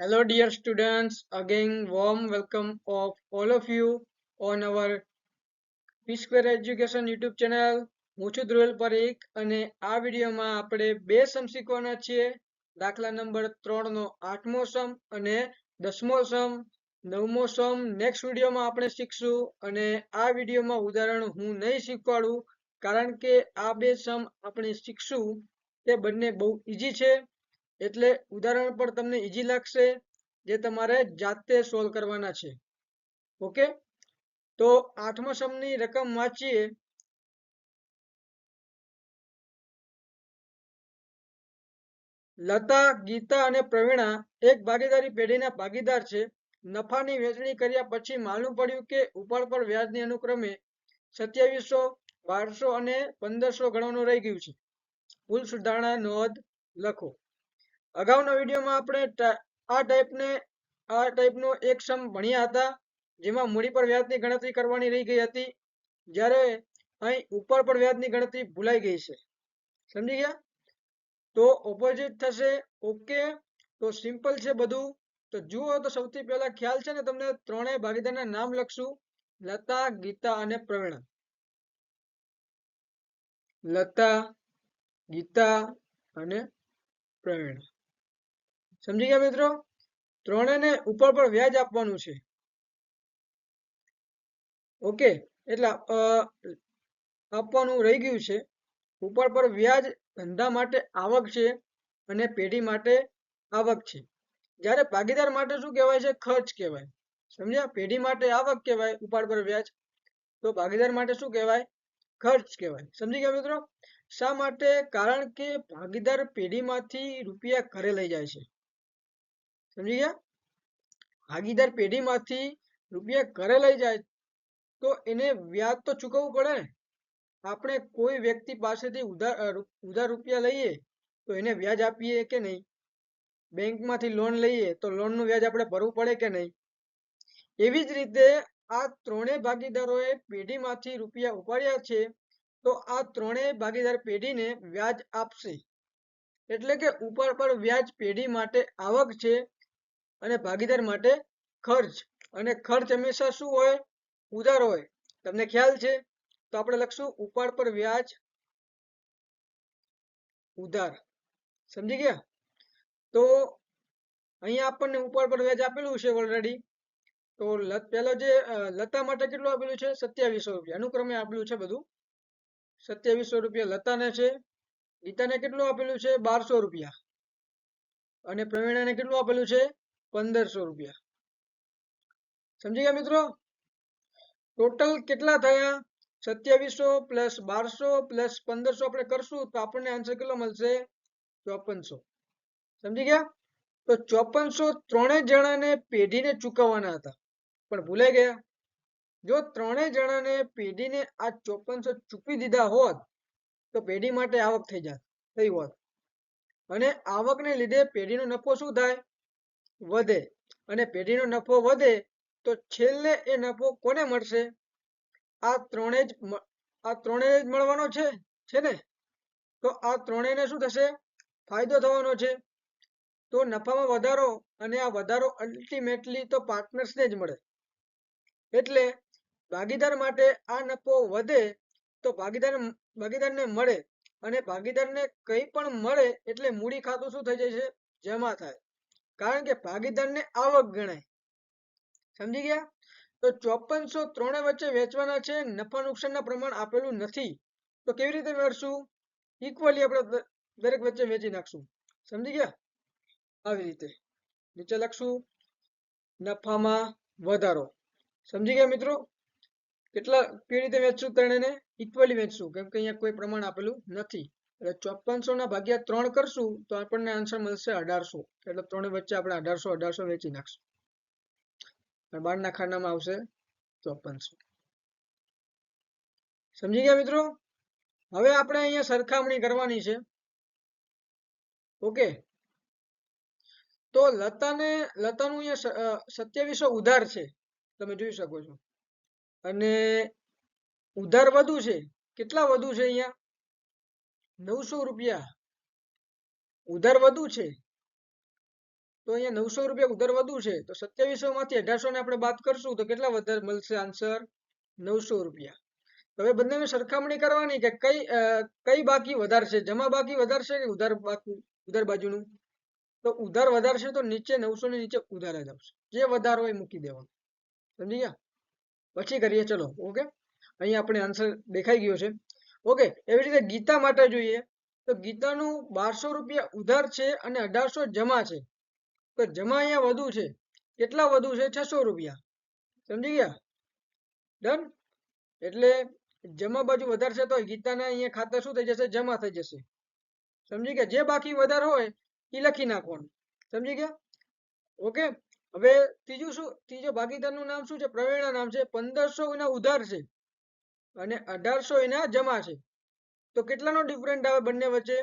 Hello, dear students. Again, warm welcome of all of you on our P Square Education YouTube channel. હું છું ધ્રુવલ અને આ વિડીયોમાં આપણે બે સમ શીખવાના છીએ. દાખલા નંબર ત્રણ નો આઠમો સમ અને દસમો સમ. નવમો સમ નેક્સ્ટ વિડીયોમાં આપણે શીખશું અને આ વિડીયોમાં ઉદાહરણ હું નહીં શીખવાડું. કારણ કે આ બે સમ આપણે શીખશું. તે બંને બહુ ઈઝી છે. એટલે ઉદાહરણ પણ તમને ઈઝી લાગશે જે તમારે જાતે સોલ્વ કરવાના છે. ઓકે તો આઠમા સમની રકમ વાંચીએ. લતા, ગીતા અને પ્રવીણા એક ભાગીદારી પેઢીના ભાગીદાર છે. નફાની વેચણી કર્યા પછી માલુમ પડ્યું કે ઉપાડ પર વ્યાજની અનુક્રમે સત્યાવીસો, બારસો અને પંદરસો ગણવાનું રહી ગયું છે. કુલ સુધારણા નોંધ લખો. અગાઉના વિડીયોમાં આપણે આ ટાઈપને, આ ટાઈપનો એક સમ ભણ્યા હતા, જેમાં મૂડી પર વ્યાજની ગણતરી કરવાની રહી ગઈ હતી, જ્યારે અહીં ઉપર પર વ્યાજની ગણતરી ભૂલાઈ ગઈ છે. સમજી ગયા? તો ઓપોઝિટ થશે ઓકે તો સિમ્પલ છે બધું. તો જુઓ, તો સૌથી પહેલા ખ્યાલ છે ને તમને ત્રણેય ભાગીદારના નામ લખશું. લતા, ગીતા અને પ્રવીણ. લતા, ગીતા અને પ્રવીણ. સમજી ગયા મિત્રો? ત્રણેને ઉપર પર વ્યાજ આપવાનું છે. ઓકે એટલે આપવાનું રહી ગયું છે. ઉપર પર વ્યાજ ધંધા માટે આવક છે અને પેઢી માટે આવક છે. જ્યારે ભાગીદાર માટે શું કહેવાય છે? ખર્ચ કહેવાય. સમજ્યા? પેઢી માટે આવક કહેવાય ઉપાડ પર વ્યાજ. તો ભાગીદાર માટે શું કહેવાય? ખર્ચ કહેવાય. સમજી ગયા મિત્રો? શા માટે? કારણ કે ભાગીદાર પેઢીમાંથી રૂપિયા ઘરે લઈ જાય છે. સમજી ગયા? ભાગીદાર પેઢીમાંથી રૂપિયા ઘરે લઈ જાય તો એને વ્યાજ તો ચૂકવવું પડે ને. આપણે કોઈ વ્યક્તિ પાસેથી ઉધાર ઉધાર રૂપિયા લઈએ તો એને વ્યાજ આપીએ કે નહીં? બેંકમાંથી લોન લઈએ તો લોનનું વ્યાજ આપણે ભરવું પડે કે નહીં? એવી જ રીતે આ ત્રણેય ભાગીદારોએ પેઢીમાંથી રૂપિયા ઉપાડ્યા છે તો આ ત્રણેય ભાગીદાર પેઢીને વ્યાજ આપશે. એટલે કે ઉપર પર વ્યાજ પેઢી માટે આવક છે અને ભાગીદાર માટે ખર્ચ. અને ખર્ચ હંમેશા શું હોય? ઉધાર હોય. તમને ખ્યાલ છે? તો આપણે લખશું ઉપાડ પર વ્યાજ ઉધાર. સમજી ગયા? તો અહીંયા આપણને ઉપાડ પર વ્યાજ આપેલું છે ઓલરેડી તો પેલો જે લતા માટે કેટલું આપેલું છે? સત્યાવીસો રૂપિયા. અનુક્રમે આપેલું છે બધું. સત્યાવીસો રૂપિયા લતાને છે. ગીતાને કેટલું આપેલું છે? બારસો રૂપિયા. અને પ્રવીણાને કેટલું આપેલું છે? પંદરસો રૂપિયા. સમજી ગયા મિત્રો? ટોટલ કેટલા થયા? સત્યાવીસો પ્લસ બારસો પ્લસ પંદરસો આપણે કરશું તો આપણને આન્સર કેટલો મળશે? ચોપનસો. સમજી ગયા? તો ચોપનસો ત્રણેય જણાને પેઢીને ચૂકવવાના હતા. પણ ભૂલાઈ ગયા. જો ત્રણેય જણાને પેઢીને આ ચોપનસો ચૂકવી દીધા હોત, તો પેઢી માટે આવક થઈ જાત, થઈ હોત. અને આવકને લીધે પેઢીનો નફો શું થાય? વધે અને પેઢીનો નફો વધે, તો છેલ્લે એ નફો કોને મળશે? આ ત્રણે જ આ ત્રણેય જ મળવાનો છે છે ને? તો આ ત્રણેયને શું થશે? ફાયદો થવાનો છે. તો નફામાં વધારો અને આ વધારો અલ્ટિમેટલી તો પાર્ટનર્સને જ મળે. એટલે ભાગીદાર માટે આ નફો વધે, તો ભાગીદાર, ભાગીદારને મળે અને ભાગીદારને કંઈ પણ મળે એટલે મૂડી ખાતું શું થઈ જાય છે જમા થાય. કારણ કે ભાગીદારને આવક ગણાય. સમજી ગયા? તો ચોપનસો ત્રણે વચ્ચે વેચવાના છે, નફા નુકસાનના પ્રમાણ આપેલું નથી. તો કેવી રીતે મેળવશું ઇક્વલી આપણે દરેક વચ્ચે વેચી નાખશું. સમજી ગયા? આવી રીતે. નીચે લખશું, નફામાં વધારો. સમજી ગયા મિત્રો? કેટલા, કેવી રીતે વેચશું ત્રણેને ઇક્વલી વેચશું, કેમ કે અહીંયા કોઈ પ્રમાણ આપેલું નથી. એટલે ચોપનસો ના ભાગ્યા ત્રણ કરશું, તો આપણને આન્સર મળશે અઢારસો. એટલે ત્રણ વચ્ચે આપણે અઢારસો અઢારસો વેચી નાખશું. અને બારના ખાનામાં આવશે ચોપનસો સમજી ગયા મિત્રો? હવે આપણે અહીંયા સરખામણી કરવાની છે. ઓકે? તો લતાને, લતાનું અહીંયા સત્યાવીસો ઉધાર છે. તમે જોઈ શકો છો. અને ઉધાર વધુ છે. કેટલા વધુ છે અહીંયા? નવસો રૂપિયા ઉધાર વધુ છે. તો અહીંયા નવસો રૂપિયા ઉધાર વધુ છે. તો સત્યાવીસો માંથી અઢારસો ને આપણે બાદ કરશું તો કેટલા વધારે મળશે આન્સર? નવસો રૂપિયા. હવે બંનેની સરખામણી કરવાની કે કઈ કઈ બાકી વધારશે? જમા બાકી વધારશે કે ઉધાર બાકી, ઉધાર બાજુનું? તો ઉધાર વધારશે તો નીચે નવસો ની નીચે ઉધાર જ આવશે. જે વધારો એ મૂકી દેવાનો. સમજી ગયા? પછી કરીએ, ચલો, ઓકે? અહીંયા આપણે આન્સર દેખાઈ ગયો છે. ઓકે, એવી રીતે ગીતા માટે જોઈએ તો ગીતાનું બારસો રૂપિયા ઉધાર છે અને અઢારસો જમા છે. તો જમા અહીંયા વધુ છે. કેટલા વધુ છે? છસો રૂપિયા. સમજી ગયા? ડન? એટલે જમા બાજુ વધારશે તો ગીતાના અહીંયા ખાતા શું થઈ જશે? જમા થઈ જશે. સમજી ગયા? જે બાકી વધારે હોય એ લખી નાખવાનું. સમજી ગયા? ઓકે, હવે ત્રીજું શું? ત્રીજો ભાગીદારનું નામ શું છે? પ્રવીણા નામ છે. પંદરસો એના ઉધાર છે. અને અઢારસો એના જમા છે. તો કેટલાનો ડિફરન્ટ આવે બંને વચ્ચે?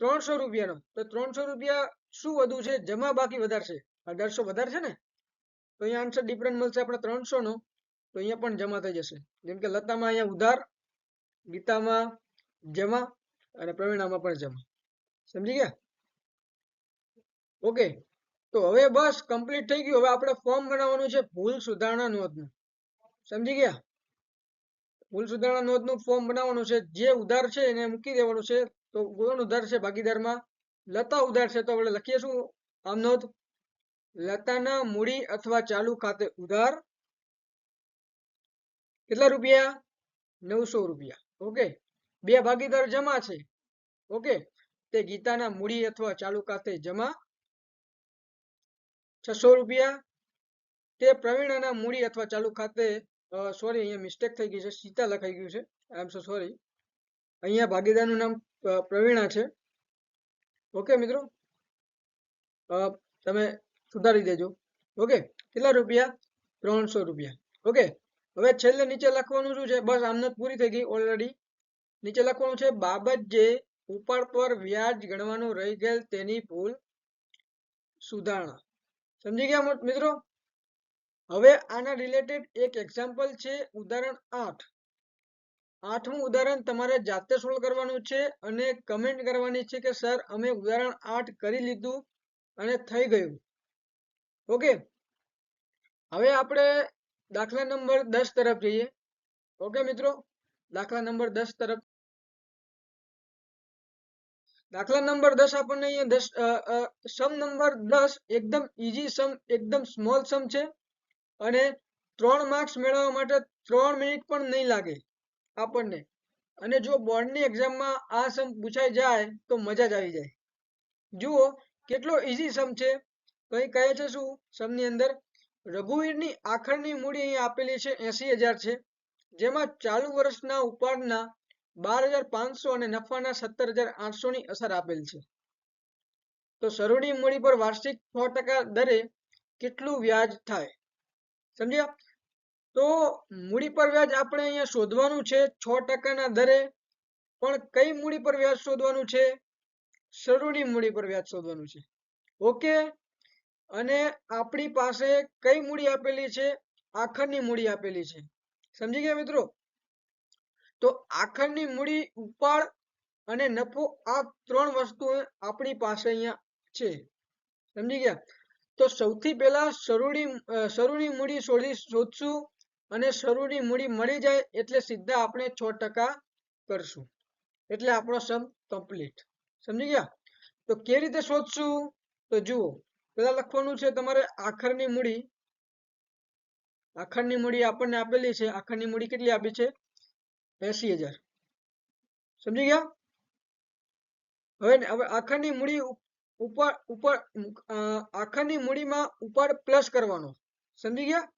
ત્રણસો રૂપિયાનો. તો ત્રણસો રૂપિયા શું વધુ છે? જમા બાકી વધારશે. અઢારસો વધારે છે ને? તો અહીંયા આન્સર ડિફરન્ટ મળશે આપણે ત્રણસો નો તો અહીંયા પણ જમા થઈ જશે. જેમ કે લતામાં અહીંયા ઉધાર, ગીતામાં જમા અને પ્રવીણામાં પણ જમા. સમજી ગયા? ઓકે. તો હવે બસ કમ્પ્લીટ થઈ ગયું. હવે આપણે ફોર્મ બનાવવાનું છે ભૂલ સુધારણા નોંધનું. સમજી ગયા? ભૂલ સુધારણા નોંધનું ફોર્મ બનાવવાનું છે. જે ઉધાર છે એને મૂકી દેવાનું છે. તો કોણ ઉધાર છે ભાગીદારમાં? લતા ઉધાર છે. તો આપણે લખીએ શું? આમ નોંધ. લતાના મૂડી અથવા ચાલુ ખાતે ઉધાર કેટલા રૂપિયા? નવસો રૂપિયા. ઓકે. બે ભાગીદાર જમા છે. ઓકે. તે ગીતાના મૂડી અથવા ચાલુ ખાતે જમા છસો રૂપિયા. તે પ્રવીણાના મૂડી અથવા ચાલુ ખાતે સોરી અહીંયા મિસ્ટેક થઈ ગઈ છે. સીતા લખાઈ ગયું છે. આઈ એમ સો સોરી અહીંયા ભાગીદારનું નામ પ્રવીણા છે. ઓકે મિત્રો? તમે સુધારી દેજો. ઓકે કેટલા રૂપિયા? ત્રણસો રૂપિયા. ઓકે હવે છેલ્લે નીચે લખવાનું શું છે? બસ આમનત પૂરી થઈ ગઈ ઓલરેડી નીચે લખવાનું છે, બાબત જે ઉપાડ પર વ્યાજ ગણવાનું રહી ગયેલ તેની ભૂલ સુધારણા. સમજી ગયા મિત્રો? હવે આના રિલેટેડ એક એક્ઝામ્પલ છે, ઉદાહરણ આઠ. આઠમું ઉદાહરણ તમારે જાતે સોલ્વ કરવાનું છે અને કમેન્ટ કરવાની છે કે સર અમે ઉદાહરણ આઠ કરી લીધું અને થઈ ગયું. ઓકે હવે આપણે દાખલા નંબર દસ તરફ જઈએ. ઓકે મિત્રો? દાખલા નંબર દસ તરફ. દાખલા નંબર દસ આપણને અહીંયા દસ સમ નંબર દસ એકદમ ઇઝી સમ એકદમ સ્મોલ સમ છે. અને ત્રણ માર્ક્સ મેળવવા માટે ત્રણ મિનિટ પણ નહીં લાગે આપણને. અને જો બોર્ડની એક્ઝામમાં આ સમ પૂછાઈ જાય તો મજા જ આવી જાય. જુઓ કેટલો ઇઝી સમ છે. કંઈ કહે છે શું? સમની અંદર, રઘુવીરની આખરની મૂડી અહીં આપેલી છે એસી હજાર છે, જેમાં ચાલુ વર્ષના ઉપાડના બાર હજાર પાંચસો અને નફાના સત્તર હજાર આઠસો ની અસર આપેલ છે. તો સરોની મૂડી પર વાર્ષિક છ ટકા દરે કેટલું વ્યાજ થાય? સમજ્યા તો મૂડી પર વ્યાજ આપણે અહીંયા શોધવાનું છે છ ટકાના દરે. પણ કઈ મૂડી પર વ્યાજ શોધવાનું છે? શરૂની મૂડી પર વ્યાજ શોધવાનું છે. ઓકે? અને આપણી પાસે કઈ મૂડી આપેલી છે? આખરની મૂડી આપેલી છે. સમજી ગયા મિત્રો? તો આખરની મૂડી ઉપાડ અને નફો આ ત્રણ વસ્તુઓ આપણી પાસે અહીંયા છે. સમજી ગયા? તો સૌથી પહેલા શરૂની અ, મૂડી શોધી શોધશું અને શરૂની મૂડી મળી જાય એટલે સીધા આપણે છ કરશું. એટલે આપણો સમ કમ્પ્લીટ સમજી ગયા? તો કે રીતે શોધશું? તો જુઓ પહેલા લખવાનું છે તમારે આખરની મૂડી આખરની મૂડી આપણને આપેલી છે. આખરની મૂડી કેટલી આપી છે? એસી હજાર. સમજી ગયા? હવે હવે આખરની મૂડી ઉપર ઉપર આખરની મૂડીમાં ઉપાડ પ્લસ કરવાનો. સમજી ગયા?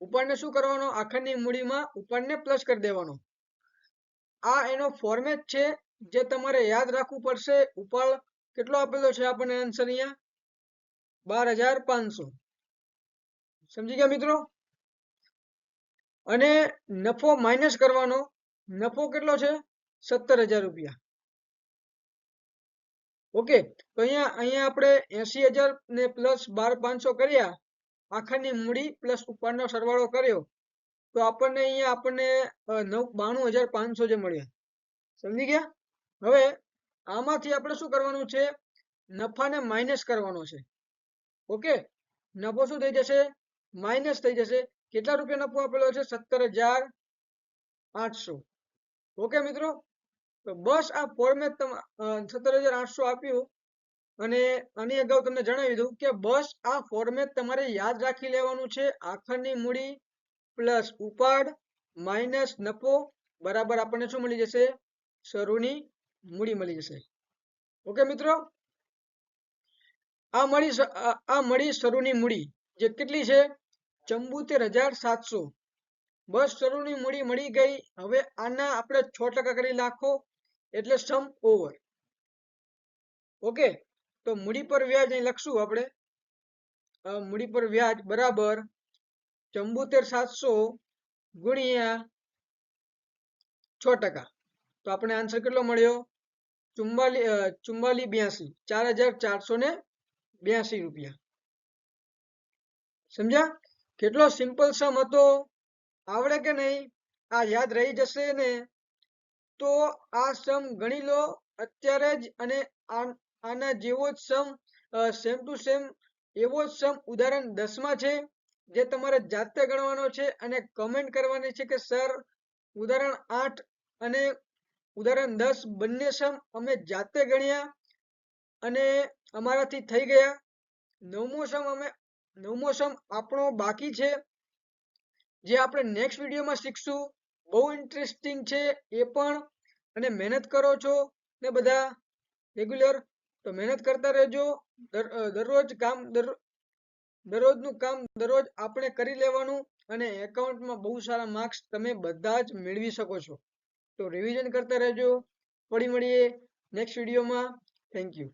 ઉપાડને શું કરવાનો? આખરની મૂડીમાં ઉપાડને પ્લસ કરી દેવાનો. આ એનો ફોર્મેટ છે જે તમારે યાદ રાખવું પડશે. ઉપાડ કેટલો આપેલો છે આપણને આન્સર અહીંયા? બાર હજાર પાંચસો. સમજી ગયા મિત્રો? અને નફો માઇનસ કરવાનો. નફો કેટલો છે? સત્તર હજાર રૂપિયા. ઓકે તો અહીંયા અહીંયા આપણે એસી હજાર ને પ્લસ બાર પાંચસો કર્યા. આખાની મૂડી પ્લસ ઉપરનો સરવાળો કર્યો. તો આપણને અહીંયા આપણને નવ, બાણું હજાર પાંચસો જે મળ્યા. સમજી ગયા? હવે આમાંથી આપણે શું કરવાનું છે? નફાને માઇનસ કરવાનો છે. ઓકે નફો શું થઈ જશે? માઇનસ થઈ જશે. કેટલા રૂપિયા નફો આપેલો છે? સત્તર હજાર આઠસો. ઓકે મિત્રો? તો બસ આ ફોર્મેટ સત્તર હજાર આઠસો આપ્યું. અને આની અગાઉ તમને જણાવી દઉં કે બસ આ ફોર્મેટ તમારે યાદ રાખી લેવાનું છે. આખરની મૂડી પ્લસ ઉપાડ માઇનસ નફો બરાબર આપણને શું મળી જશે? શરૂની મૂડી મળી જશે. ઓકે મિત્રો? આ મળી આ- મળી શરૂની મૂડી જે કેટલી છે? ચંબુતેર હજાર સાતસો. બસ શરૂની મૂડી મળી ગઈ. હવે આના આપણે છ ટકા કરી નાખો. એટલે સમ ઓવર ઓકે તો મૂડી પર વ્યાજ અહીં લખશું આપણે. મૂડી પર વ્યાજ બરાબર ચંબોતેર સાતસો ગુણ્યા છ ટકા. તો આપણે આન્સર કેટલો મળ્યો? ચુમ્બાલી ચુમ્બાલી બ્યાસી, ચાર હજાર ચારસો ને બ્યાસી રૂપિયા. સમજ્યા? કેટલો સિમ્પલ સમ હતો? આવડે કે નહીં? આ યાદ રહી જશે ને? તો આ સમ ગણી લો. અત્યારે જ અને આના જેવો જ સમ સેમ ટુ સેમ એવો જ સમ ઉદાહરણ દસમાં છે, જે તમારે જાતે ગણવાનો છે અને કમેન્ટ કરવાની છે કે, સર, ઉદાહરણ આઠ અને ઉદાહરણ દસ બંને સમ અમે જાતે ગણ્યા અને અમારાથી થઈ ગયા. નવમો સમ અમે, નવમો સમ આપણો બાકી છે. જે આપણે નેક્સ્ટ વિડીયોમાં શીખશું. બહુ ઇન્ટરેસ્ટિંગ છે એ પણ. અને મહેનત કરો છો ને બધા રેગ્યુલર તો મહેનત કરતા રહેજો. દરરોજ કામ, દર- દરરોજનું કામ દરરોજ આપણે કરી લેવાનું અને એકાઉન્ટમાં બહુ સારા માર્ક્સ તમે બધા જ મેળવી શકો છો. તો રિવિઝન કરતા રહેજો. ફરી મળીએ નેક્સ્ટ વિડીયોમાં થેન્ક યુ